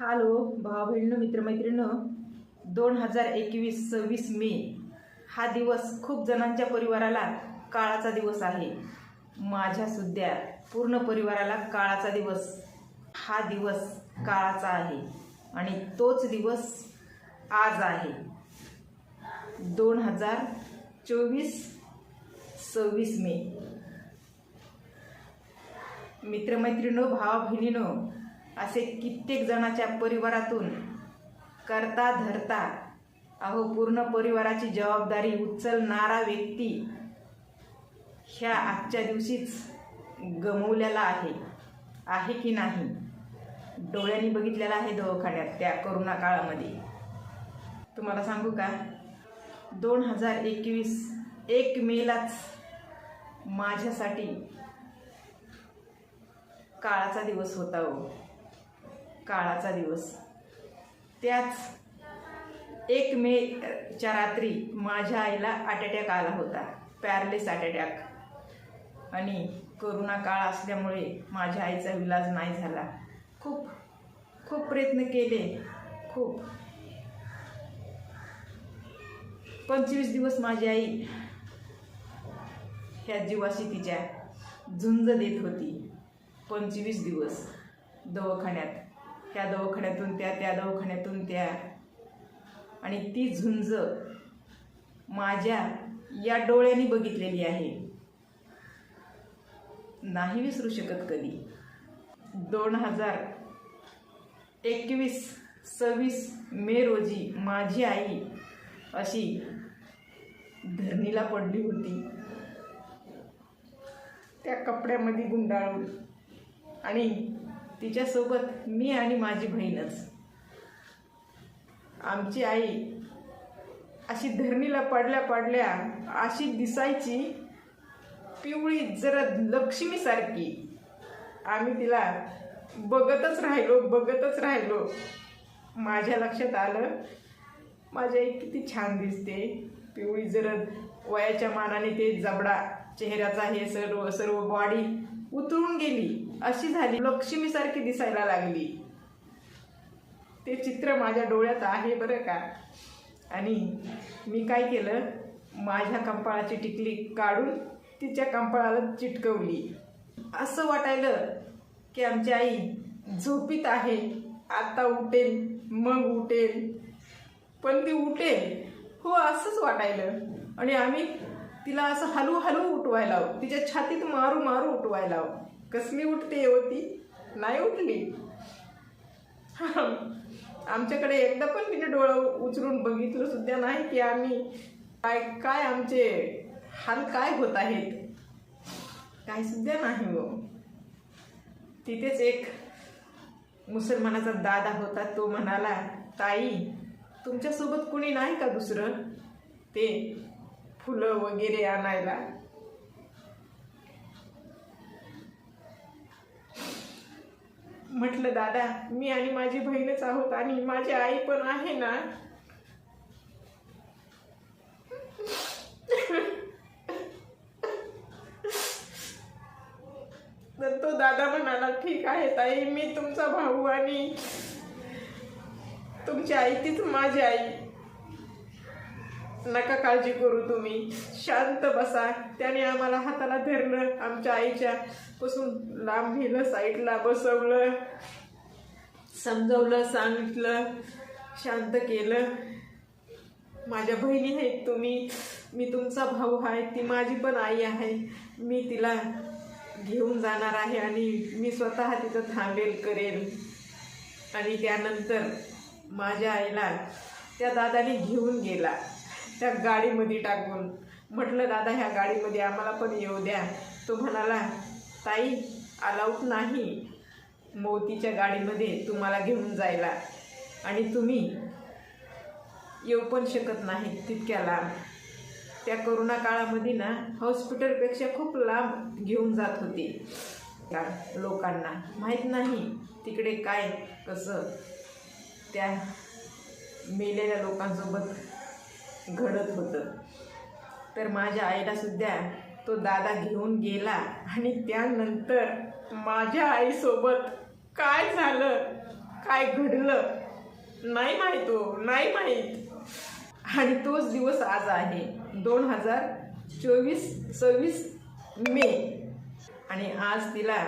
Hello भावा बहिणीनो मित्रमैत्रिणीनो दोन हजार एकवीस सव्वीस मे हा दिवस खूप जणांच्या परिवाराला काळाचा दिवस आहे. माझ्या सुद्धा पूर्ण परिवाराला काळाचा दिवस हा दिवस काळाचा आहे आणि तोच दिवस आज आहे. दोन हजार चोवीस सव्वीस मे. मित्रमैत्रिणो भावा बहिणीनो असे कित्येक जणाच्या परिवारातून करता धरता अहो पूर्ण परिवाराची जबाबदारी उचलणारा व्यक्ती ह्या आजच्या दिवशीच गमवलेला आहे. आहे की नाही? डोळ्यांनी बघितलेला आहे दवाखान्यात त्या करोना काळामध्ये. तुम्हाला सांगू का? दोन हजार एकवीस एक मेलाच माझ्यासाठी काळाचा दिवस होता हो. काळाचा दिवस. त्याच एक मेच्या रात्री माझ्या आईला अटॅटॅक अटॅक आला होता. पॅरलेस अटॅटॅक आणि करोना काळ असल्यामुळे माझ्या आईचा इलाज नाही झाला. खूप खूप प्रयत्न केले. खूप. पंचवीस दिवस माझी आई ह्या जीवाशी तिच्या झुंज देत होती. पंचवीस दिवस दवाखान्यात. त्या दवाखान्यातून त्या त्या दवाखान्यातून त्या. आणि ती झुंज माझ्या या डोळ्यांनी बघितलेली आहे. नाही विसरू शकत कधी. दोन हजार एकवीस सव्वीस मे रोजी माझी आई अशी धरणीला पडली होती. त्या कपड्यामध्ये गुंडाळून आणि तिच्यासोबत मी आणि माझी बहीणच. आमची आई अशी धरणीला पडल्या पडल्या अशी दिसायची पिवळी जरा लक्ष्मीसारखी आम्ही तिला बघतच राहिलो बघतच राहिलो. माझ्या लक्षात आलं माझ्या आई किती छान दिसते. पिवळी जरद वयाच्या मानाने ते जबडा चेहऱ्याचा हे सर्व सर्व बॉडी उतरून गेली. अशी झाली. लक्ष्मीसारखी दिसायला लागली. ते चित्र माझ्या डोळ्यात आहे बरं का? आणि मी काय केलं? माझ्या कंपाळाची टिकली काढून तिच्या कंपाळाला चिटकवली. असं वाटायलं की आमची आई झोपीत आहे. आता उठेल मग उठेल. पण ती उठेल. हो असंच वाटायलं. आणि आम्ही तिला असं हलू हलू उठवायला तिच्या छातीत मारू मारू उठवायला कसली उठते होती नाही उठली. आमच्याकडे एकदा पण तिने डोळं उचलून बघितलं सुद्धा नाही की आम्ही काय काय आमचे हाल काय होत आहेत. काय सुद्धा नाही हो. तिथेच एक मुसलमानाचा दादा होता तो म्हणाला ताई तुमच्यासोबत कुणी नाही का दुसरं? ते फुलं वगैरे आणायला. म्हटलं दादा मी आणि माझी बहीणच आहोत आणि माझी आई पण आहे ना? तर तो दादा म्हणाला ठीक आहे ताई मी तुमचा भाऊ आणि तुमची आई तीच माझी आई. नका काळजी करू तुम्ही. शांत बसा. त्याने आम्हाला हाताला धरलं आमच्या आईच्या पासून लांब नेलं साईडला बसवलं समजवलं सांगितलं शांत केलं. माझ्या बहिणी आहेत तुम्ही. मी तुमचा भाऊ आहे. ती माझी पण आई आहे. मी तिला घेऊन जाणार आहे आणि मी स्वतः तिथं थांबेल करेल. आणि त्यानंतर माझ्या आईला त्या दादाने घेऊन गेला. त्या गाडीमध्ये टाकून. म्हटलं दादा ह्या गाडीमध्ये आम्हाला पण येऊ द्या. तो म्हणाला ताई अलाउट नाही मोतीच्या गाडीमध्ये तुम्हाला घेऊन जायला आणि तुम्ही येऊ पण शकत नाही तितक्या लांब त्या करोना काळामध्ये ना हॉस्पिटलपेक्षा खूप लांब घेऊन जात होते त्या लोकांना. माहीत नाही तिकडे काय कसं त्या मेलेल्या लोकांसोबत घडत होतं. तर माझ्या आईला सुद्धा तो दादा घेऊन गेला आणि त्यानंतर माझ्या आईसोबत काय झालं? काय घडलं? नाही माहीत हो नाही माहीत. आणि तोच दिवस आज आहे दोन हजार चोवीस सव्वीस मे. आणि आज तिला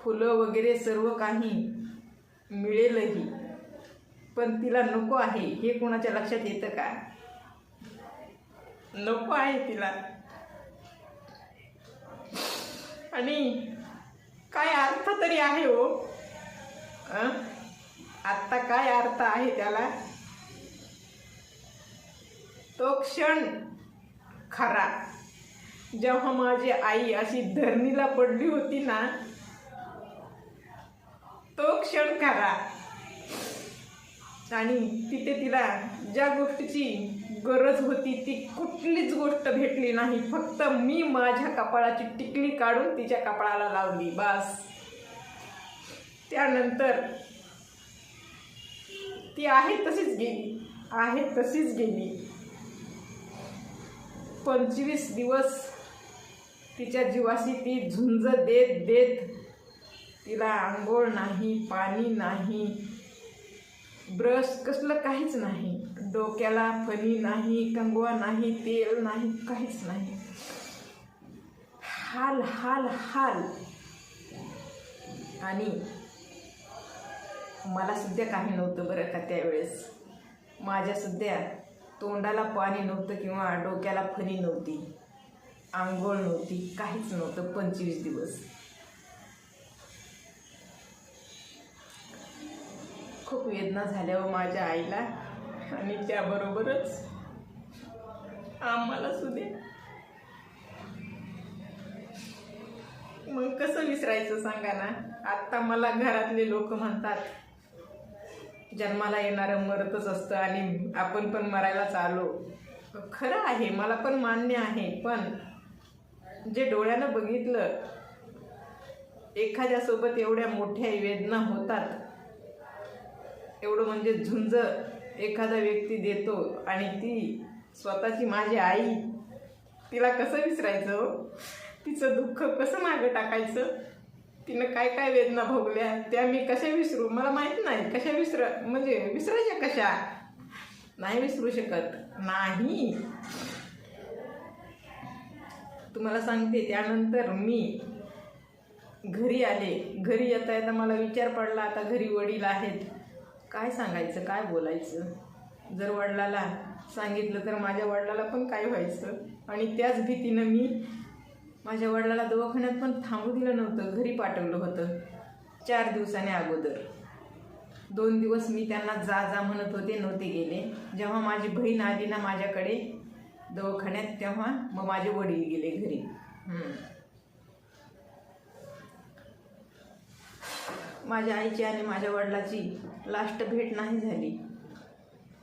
फुलं वगैरे सर्व काही मिळेलही. पण तिला नको आहे. हे कोणाच्या लक्षात येतं का? नको आहे तिला. आणि काय अर्थ तरी आहे हो? आत्ता काय अर्थ आहे त्याला? तो क्षण खरा. जेव्हा माझी आई अशी धरणीला पडली होती ना तो क्षण खरा. आणि तिथे तिला ज्या गोष्टीची गरज होती ती कुठलीच गोष्ट भेटली नाही. फक्त मी माझ्या कपाळाची टिकली काढून तिच्या कपाळाला लावली बस. त्यानंतर ती आहे तशीच गेली आहे तशीच गेली. पंचवीस दिवस तिच्या जीवाशी ती झुंज देत देत तिला आंघोळ नाही पाणी नाही ब्रश कसलं काहीच नाही. डोक्याला फणी नाही कंगवा नाही तेल नाही काहीच नाही. हाल हाल हाल. आणि मला सुद्धा काही नव्हतं बरं का त्यावेळेस. माझ्या सुद्धा तोंडाला पाणी नव्हतं किंवा डोक्याला फणी नव्हती. आंघोळ नव्हती काहीच नव्हतं. पंचवीस दिवस. खूप वेदना झाल्या हो माझ्या आईला. आणि त्याबरोबरच आम्हाला सुद्धा. मग कसं विसरायचं सांगा ना? आत्ता मला घरातले लोक म्हणतात जन्माला येणारं मरतच असतं आणि आपण पण मरायलाच आलो खरं आहे मला पण मान्य आहे पण जे डोळ्यानं बघितलं एखाद्यासोबत एवढ्या मोठ्या वेदना होतात. एवढं म्हणजे झुंज एखादा व्यक्ती देतो आणि ती स्वतःची माझी आई तिला कसं विसरायचं हो? तिचं दुःख कसं मागं टाकायचं? तिनं काय काय वेदना भोगल्या त्या मी कशा विसरू? मला माहीत नाही कशा विसर म्हणजे विसरायच्या कशा? नाही विसरू शकत. नाही. तुम्हाला सांगते त्यानंतर मी घरी आले. घरी येता येता मला विचार पडला आता घरी वडील आहेत. काय सांगायचं काय बोलायचं? जर वडिलाला सांगितलं तर माझ्या वडिलाला पण काय व्हायचं? आणि त्याच भीतीनं मी माझ्या वडिलाला दवाखान्यात पण थांबू दिलं नव्हतं घरी पाठवलं होतं चार दिवसाने अगोदर. दोन दिवस मी त्यांना जा जा म्हणत होते नव्हते गेले. जेव्हा माझी बहीण आली ना माझ्याकडे दवाखान्यात तेव्हा मग माझे वडील गेले घरी. माझ्या आईची आणि माझ्या वडिलाची लास्ट भेट नाही झाली.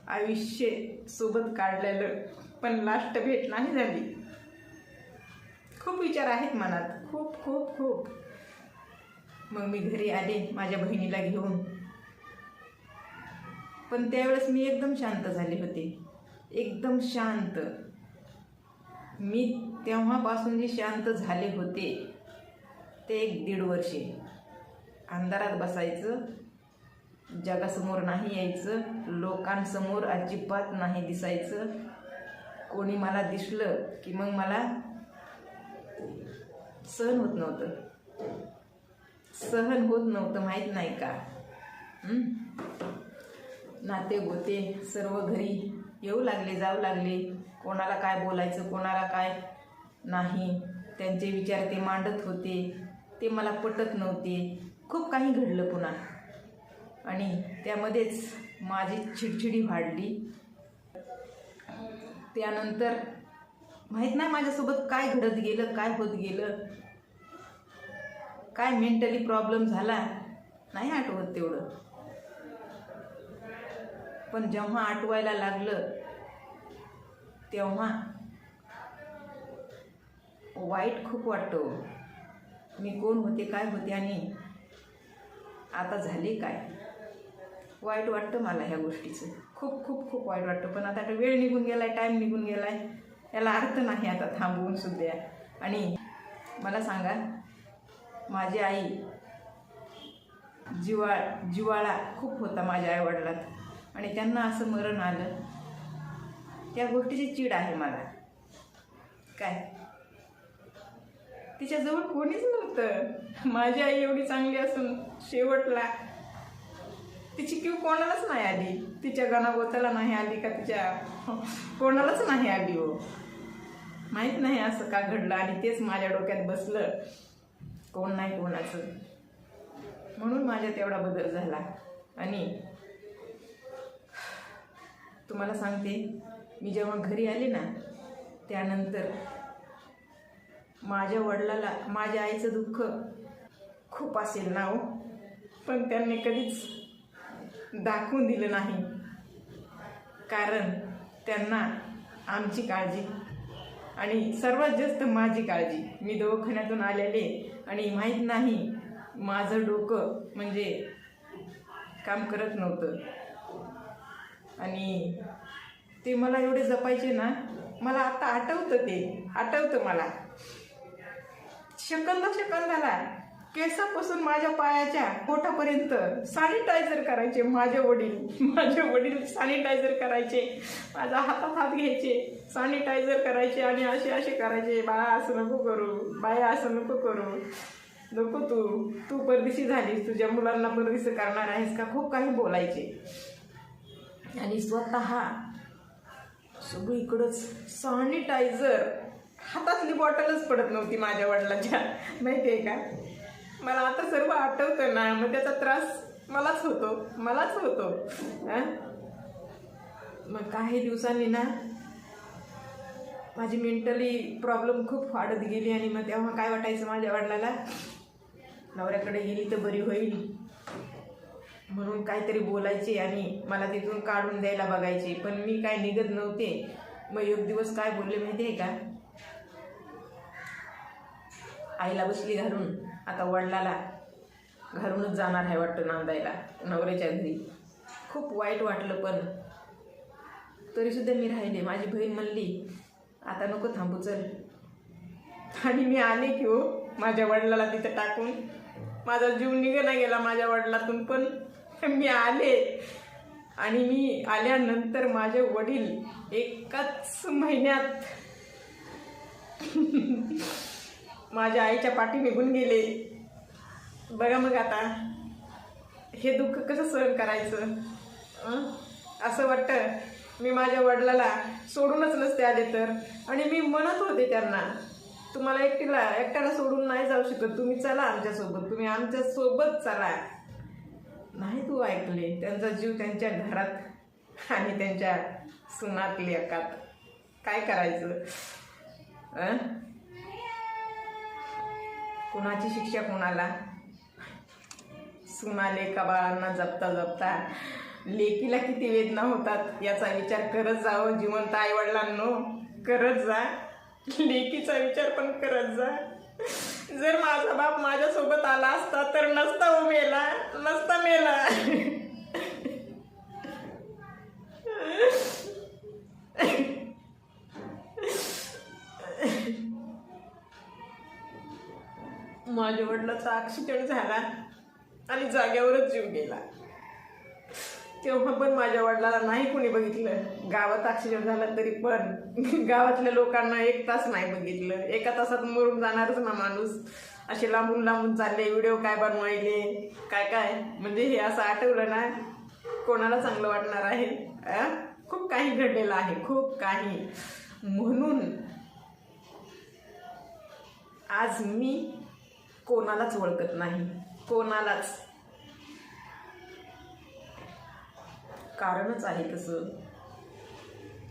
आयुष्य सोबत काढलेलं पण लास्ट भेट नाही झाली. खूप विचार आहेत मनात. खूप खूप खूप. मग मी घरी आले माझ्या बहिणीला घेऊन. पण त्यावेळेस मी एकदम शांत झाले होते. एकदम शांत. मी तेव्हापासून जे शांत झाले होते ते एक दीड वर्षे. अंधारात बसायचं. जगासमोर नाही यायचं. लोकांसमोर अजिबात नाही दिसायचं. कोणी मला दिसलं की मग मला सहन होत नव्हतं. सहन होत नव्हतं माहीत नाही का? नाते गोते सर्व घरी येऊ लागले जाऊ लागले. कोणाला काय बोलायचं कोणाला काय नाही. त्यांचे विचार ते मांडत होते. ते मला पटत नव्हते. खूप काही घडलं पुन्हा. आणि त्यामध्येच माझी चिडचिडी वाढली. त्यानंतर माहीत नाही माझ्यासोबत काय घडत गेलं काय होत गेलं. काय मेंटली प्रॉब्लेम झाला नाही आठवत तेवढं. पण जेव्हा आठवायला लागलं तेव्हा वाईट खूप वाटतं. मी कोण होते काय होते आणि आता झाले काय? वाईट वाटतं मला ह्या गोष्टीचं. खूप खूप खूप वाईट वाटतं. पण आता वेळ निघून गेला आहे टाईम निघून गेला आहे याला अर्थ नाही आता थांबवून सुद्धा. आणि मला सांगा माझी आई जिवा जिवाळा खूप होता माझ्या आईवडिलात. आणि त्यांना असं मरण आलं. त्या गोष्टीची चीड आहे मला. काय? तिच्याजवळ कोणीच नव्हतं. माझी आई एवढी चांगली असून शेवटला तिची क्यू कोणालाच नाही आली. तिच्या गणागोताला नाही आली का तिच्या कोणालाच नाही आली हो. माहीत नाही असं का घडलं आणि तेच माझ्या डोक्यात बसलं. कोण नाही कोणाचं. म्हणून माझ्यात एवढा बदल झाला. आणि तुम्हाला सांगते मी जेव्हा घरी आले ना त्यानंतर माझ्या वडिलाला माझ्या आईचं दुःख खूप असेल ना हो. पण त्यांनी कधीच दाखवून दिलं नाही. कारण त्यांना आमची काळजी आणि सर्वात जास्त माझी काळजी. मी दवाखान्यातून आलेले आणि माहीत नाही माझं डोकं म्हणजे काम करत नव्हतं. आणि ते मला एवढे जपायचे ना मला आता आठवतं ते आठवतं मला. शकंद सेकंदाला केसापासून माझ्या पायाच्या पोटापर्यंत सॅनिटायझर करायचे माझे वडील. माझे वडील सॅनिटायझर करायचे. माझा हातात हात घ्यायचे. सॅनिटायझर करायचे आणि असे असे करायचे. बाळा असं नको करू. बाया असं नको करू. नको तू. तू परदेशी झालीस. तुझ्या मुलांना परदेश करणार आहेस का? खूप काही बोलायचे. आणि स्वतः सगळीकडंच सॅनिटायझर हातातली बॉटलच पडत नव्हती माझ्या वडिलांच्या. माहिती आहे का? मला आता सर्व आठवतं ना मग त्याचा त्रास मलाच होतो मलाच होतो. मग काही दिवसांनी ना माझी मेंटली प्रॉब्लेम खूप वाढत गेली आणि मग तेव्हा काय वाटायचं माझ्या वडिलाला? नवऱ्याकडे गेली तर बरी होईल. म्हणून काहीतरी बोलायचे आणि मला तिथून काढून द्यायला बघायचे. पण मी काय निघत नव्हते. मग एक दिवस काय बोलले माहिती आहे का? आईला बसली घालून आता वडिलाला घरूनच जाणार आहे वाटतं नांदायला नवऱ्याच्या घरी. खूप वाईट वाटलं पण. तरीसुद्धा मी राहिले. माझी बहीण म्हणली आता नको थांबू चल. आणि मी आले की हो माझ्या वडिलाला तिथं टाकून. माझा जीव निघाला गेला माझ्या वडिलातून पण. मी आले. आणि मी आल्यानंतर माझे वडील एकाच महिन्यात माझ्या आईच्या पाठी निघून गेले. बघा मग आता हे दुःख कसं सहन करायचं? असं वाटतं. मी माझ्या वडिलाला सोडूनच नसते आले तर. आणि मी म्हणत होते त्यांना तुम्हाला एकटीला एकट्याला सोडून नाही जाऊ शकत. तुम्ही चला आमच्यासोबत. तुम्ही आमच्यासोबत चला. नाही तू ऐकले. त्यांचा जीव त्यांच्या घरात आणि त्यांच्या सुनात लेकात काय करायचं? कुणाची शिक्षा कोणाला? सुना लेका बाळांना जपता जपता लेकीला किती वेदना होतात याचा विचार करत जावं हो जिवंत आई वडिलांनो करत जा. लेकीचा विचार पण करत जा. जर माझा बाप माझ्यासोबत आला असता तर नसता उमेला मेला. नसता मेला. माझ्या वडिलाचा ॲक्सिडेंट झाला आणि जाग्यावरच जीव गेला. तेव्हा पण माझ्या वडिलाला नाही कुणी बघितलं. गावात ॲक्सिडेंट झाला तरी पण गावातल्या लोकांना एक तास नाही बघितलं. एका तासात मरून जाणारच ना माणूस. असे लांबून लांबून चालले व्हिडिओ काय बनवायले काय काय? म्हणजे हे असं आठवलं ना कोणाला चांगलं वाटणार आहे? खूप काही घडलेलं आहे खूप काही. म्हणून आज मी कोणालाच ओळखत नाही. कोणालाच. कारणच आहे तसं.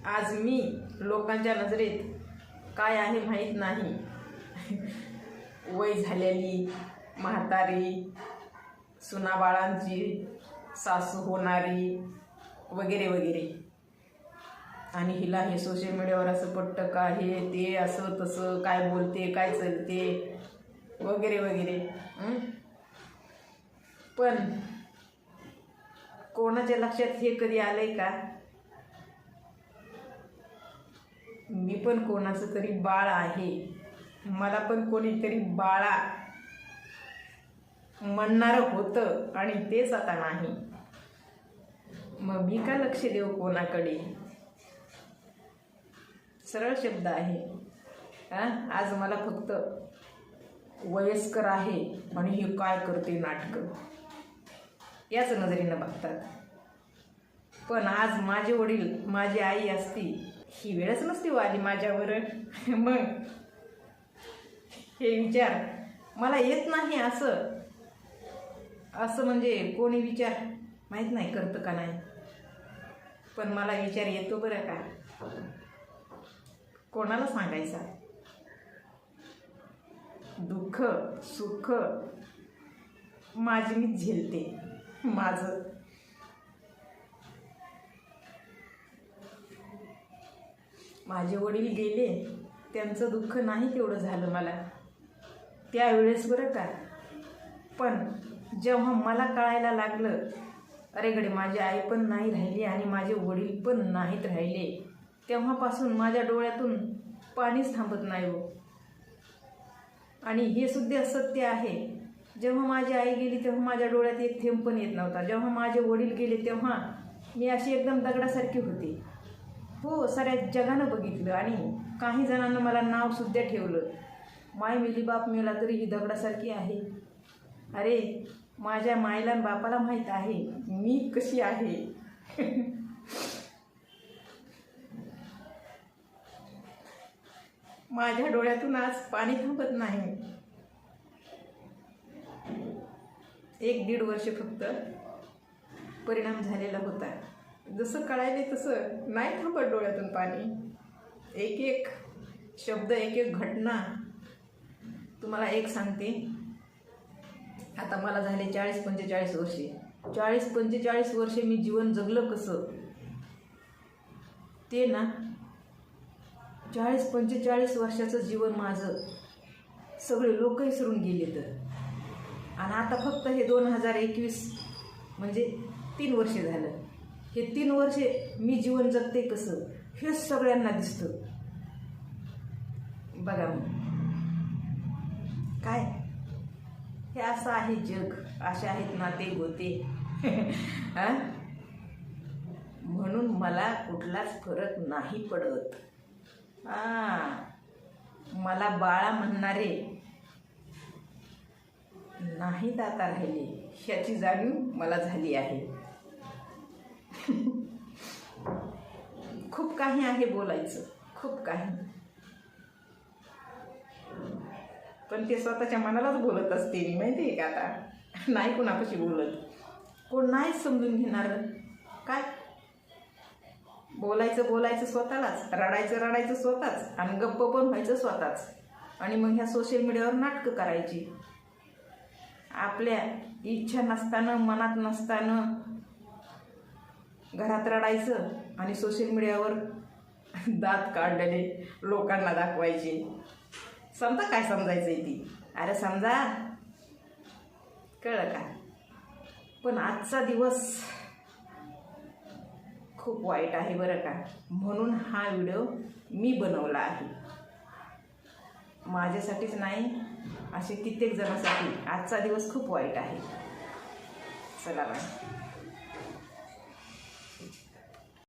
आज मी लोकांच्या नजरेत काय आहे माहीत नाही. वय झालेली म्हातारी सुनाबाळांची सासू होणारी वगैरे वगैरे. आणि हिला हे सोशल मीडियावर असं पटतं का हे ते असं तसं काय बोलते काय चलते. वगैरे वगैरे. पण कोणाच्या लक्षात हे कधी आलंय का? मी पण कोणाचं तरी बाळ आहे. मला पण कोणीतरी बाळा म्हणणारं होतं आणि तेच आता नाही. मग मी का लक्ष देऊ कोणाकडे? सरळ शब्द आहे. हां? आज मला फक्त वयस्कर आहे आणि हे काय करते नाटकं? याच नजरेनं बघतात. पण आज माझे वडील माझी आई असती ही वेळच नसती हो आली माझ्यावर. मग हे विचार मला येत नाही असं. असं म्हणजे कोणी विचार माहीत नाही करतं का नाही? पण मला विचार येतो बरं का? कोणाला सांगायचा? दुःख सुख माझी मी झेलते. माझं. माझे वडील गेले त्यांचं दुःख नाही तेवढं झालं मला. त्यावेळेस बरं का पण जेव्हा मला कळायला लागलं अरे गडे माझी आई पण नाही राहिली आणि माझे वडील पण नाहीत राहिले. तेव्हापासून माझ्या डोळ्यातून पाणीच थांबत नाही हो. आणि हे सुद्धा सत्य आहे. जेव्हा माझी आई गेली तेव्हा माझ्या डोळ्यात एक थेंब पण येत नव्हता. जेव्हा माझे वडील गेले तेव्हा मी अशी एकदम दगडासारखी होती. हो साऱ्या जगानं बघितलं आणि काही जणांना मला नावसुद्धा ठेवलं. माय मिली बाप मेला तरी ही दगडासारखी आहे. अरे माझ्या मायला बापाला माहीत आहे मी कशी आहे. माझ्या डोळ्यातून आज पाणी थांबत नाही. एक दीड वर्ष फक्त परिणाम झालेला होता. जसं कळायले तसं नाही थांबत डोळ्यातून पाणी. एक एक शब्द एक एक घटना तुम्हाला एक सांगते. आता मला झाले चाळीस पंचेचाळीस वर्षे. चाळीस पंचेचाळीस वर्षे मी जीवन जगलं कसं? ते ना चाळीस पंचेचाळीस वर्षाचं जीवन माझं. सगळे लोक विसरून गेले तर. आणि आता फक्त हे दोन हजार एकवीस म्हणजे तीन वर्षे झालं. हे तीन वर्षे मी जीवन जगते कसं? हेच सगळ्यांना दिसतं. बघा मग. काय? हे असं आहे जग. असे आहेत नाते गोते. म्हणून मला कुठलाच फरक नाही पडत. हा. मला बाळा म्हणणारे नाहीत आता राहिले ह्याची जाणीव मला झाली आहे. खूप काही आहे बोलायचं खूप काही. पण ते स्वतःच्या मनालाच बोलत असते मी माहिती आहे का आता? नाही कोणापाशी बोलत. कोण नाही समजून घेणार. बोलायचं बोलायचं स्वतःलाच रडायचं रडायचं स्वतःच आणि गप्प पण व्हायचं स्वतःच. आणि मग ह्या सोशल मीडियावर नाटकं करायची. आपल्या इच्छा नसताना मनात नसताना घरात रडायचं आणि सोशल मीडियावर दात काढलेले लोकांना दाखवायचे. समजा काय समजायचं ती? अरे समजा. कळलं का? पण आजचा दिवस खूप वाईट आहे बरं का. म्हणून हा व्हिडिओ मी बनवला आहे. माझ्यासाठीच नाही असे कित्येक जणांसाठी. आजचा दिवस खूप वाईट आहे. चला बाय.